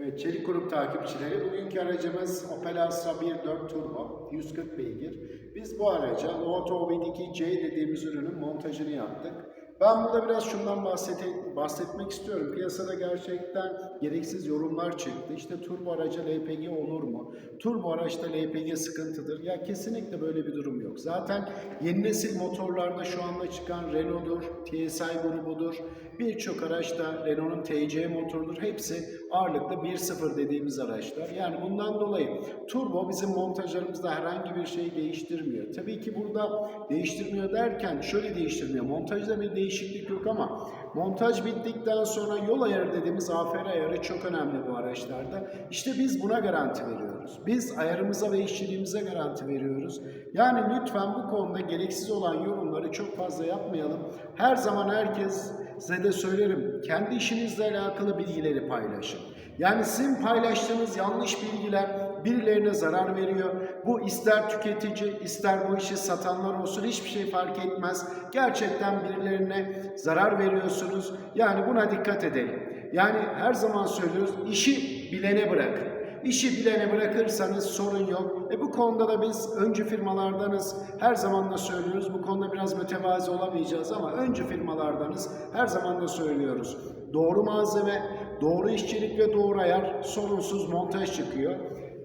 Evet, Çelik Grup takipçileri, bugünkü aracımız Opel Astra 1.4 Turbo, 140 beygir. Biz bu araca Loto OBD2C dediğimiz ürünün montajını yaptık. Ben burada biraz şundan bahsete- bahsetmek istiyorum. Piyasada gerçekten gereksiz yorumlar çıktı. İşte turbo araca LPG olur mu? Turbo araçta LPG sıkıntıdır. Ya kesinlikle böyle bir durum yok. Zaten yeni nesil motorlarda şu anda çıkan Renault'dur, TSI grubudur. Birçok araçta Renault'un TC motorudur. Hepsi ağırlıklı 1.0 dediğimiz araçlar. Yani bundan dolayı turbo bizim montajlarımızda herhangi bir şey değiştirmiyor. Tabii ki burada değiştirmiyor derken şöyle değiştirmiyor. Montajda bir değişiklik yok ama montaj bittikten sonra yol ayarı dediğimiz AFR ayarı çok önemli bu araçlarda. İşte biz buna garanti veriyoruz. Biz ayarımıza ve işçiliğimize garanti veriyoruz. Yani lütfen bu konuda gereksiz olan yorumları çok fazla yapmayalım. Her zaman herkes size de söylerim. Kendi işinizle alakalı bilgileri paylaşın. Yani sizin paylaştığınız yanlış bilgiler birilerine zarar veriyor. Bu ister tüketici, ister bu işi satanlar olsun hiçbir şey fark etmez. Gerçekten birilerine zarar veriyorsunuz. Yani buna dikkat edelim. Yani her zaman söylüyoruz işi bilene bırakın. İşi bilene bırakırsanız sorun yok. E bu konuda da biz öncü firmalardanız. Her zaman da söylüyoruz. Bu konuda biraz mütevazi olamayacağız ama öncü firmalardanız. Her zaman da söylüyoruz. Doğru malzeme, doğru işçilik ve doğru ayar sorunsuz montaj çıkıyor.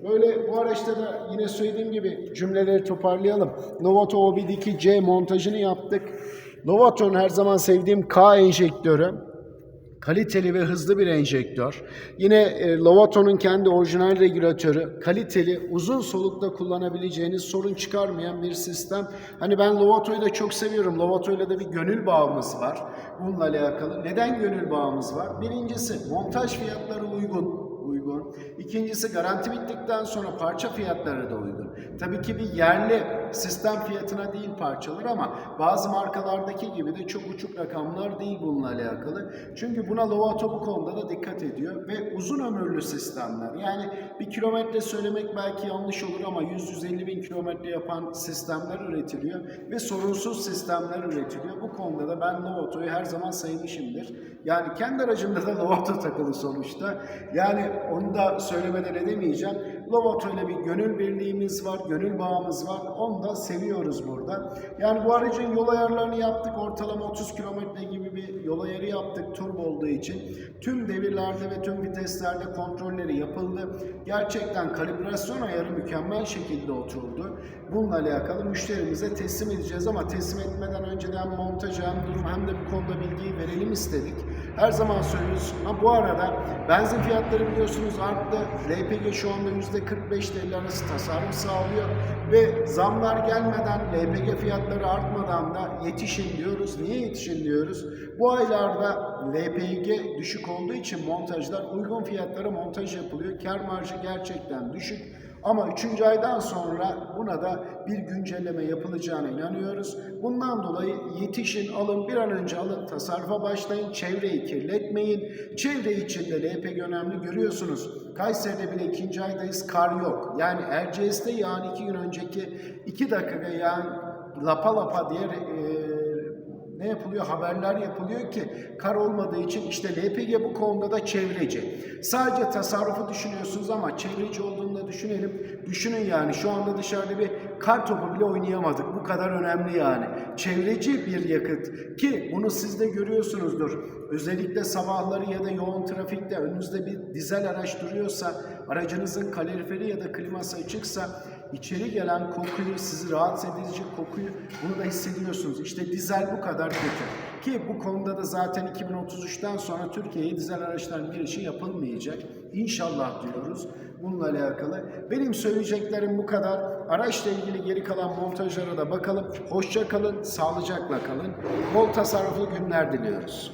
Böyle bu araçta da yine söylediğim gibi cümleleri toparlayalım. Novato OBD2C montajını yaptık. Novato'nun her zaman sevdiğim K enjektörü. Kaliteli ve hızlı bir enjektör. Yine e, Lovato'nun kendi orijinal regülatörü. Kaliteli, uzun solukta kullanabileceğiniz sorun çıkarmayan bir sistem. Hani ben Lovato'yu da çok seviyorum. Lovato'yla da bir gönül bağımız var. Bununla alakalı. Neden gönül bağımız var? Birincisi montaj fiyatları uygun uygun. İkincisi garanti bittikten sonra parça fiyatları da uygun. Tabii ki bir yerli sistem fiyatına değil parçalar ama bazı markalardaki gibi de çok uçuk rakamlar değil bununla alakalı. Çünkü buna Lovato bu konuda da dikkat ediyor ve uzun ömürlü sistemler. Yani bir kilometre söylemek belki yanlış olur ama 100-150 bin kilometre yapan sistemler üretiliyor ve sorunsuz sistemler üretiliyor. Bu konuda da ben Lovato'yu her zaman saymışımdır. Yani kendi aracımda da Lovato takılı sonuçta. Yani onu da söylemeden edemeyeceğim. Lovato ile bir gönül birliğimiz var, gönül bağımız var. Onu da seviyoruz burada. Yani bu aracın yol ayarlarını yaptık. Ortalama 30 kilometre gibi bir yol ayarı yaptık turbo olduğu için. Tüm devirlerde ve tüm viteslerde kontrolleri yapıldı. Gerçekten kalibrasyon ayarı mükemmel şekilde oturdu. Bununla alakalı müşterimize teslim edeceğiz ama teslim etmeden önceden montaj hem durum hem de bu konuda bilgiyi verelim istedik. Her zaman söylüyoruz ama bu arada benzin fiyatları biliyorsunuz arttı. LPG şu anda %45 TL arası tasarruf sağlıyor ve zamlar gelmeden LPG fiyatları artmadan da yetişin diyoruz. Niye yetişin diyoruz? Bu aylarda LPG düşük olduğu için montajlar uygun fiyatlara montaj yapılıyor. Kar marjı gerçekten düşük. Ama 3. aydan sonra buna da bir güncelleme yapılacağına inanıyoruz. Bundan dolayı yetişin, alın, bir an önce alın, tasarrufa başlayın, çevreyi kirletmeyin. Çevre için de LPG önemli görüyorsunuz. Kayseri'de bile ikinci aydayız, kar yok. Yani Erciyes'te yani iki gün önceki iki dakika yani lapa lapa diye e, ne yapılıyor? Haberler yapılıyor ki kar olmadığı için işte LPG bu konuda da çevreci. Sadece tasarrufu düşünüyorsunuz ama çevreci olduğunu da düşünelim. Düşünün yani şu anda dışarıda bir kar topu bile oynayamadık. Bu kadar önemli yani. Çevreci bir yakıt ki bunu siz de görüyorsunuzdur. Özellikle sabahları ya da yoğun trafikte önünüzde bir dizel araç duruyorsa, aracınızın kaloriferi ya da kliması açıksa içeri gelen kokuyu, sizi rahatsız edici kokuyu bunu da hissediyorsunuz. İşte dizel bu kadar kötü. Ki bu konuda da zaten 2033'ten sonra Türkiye'ye dizel araçların girişi yapılmayacak. İnşallah diyoruz bununla alakalı. Benim söyleyeceklerim bu kadar. Araçla ilgili geri kalan montajlara da bakalım. Hoşça kalın, sağlıcakla kalın. Bol tasarruflu günler diliyoruz.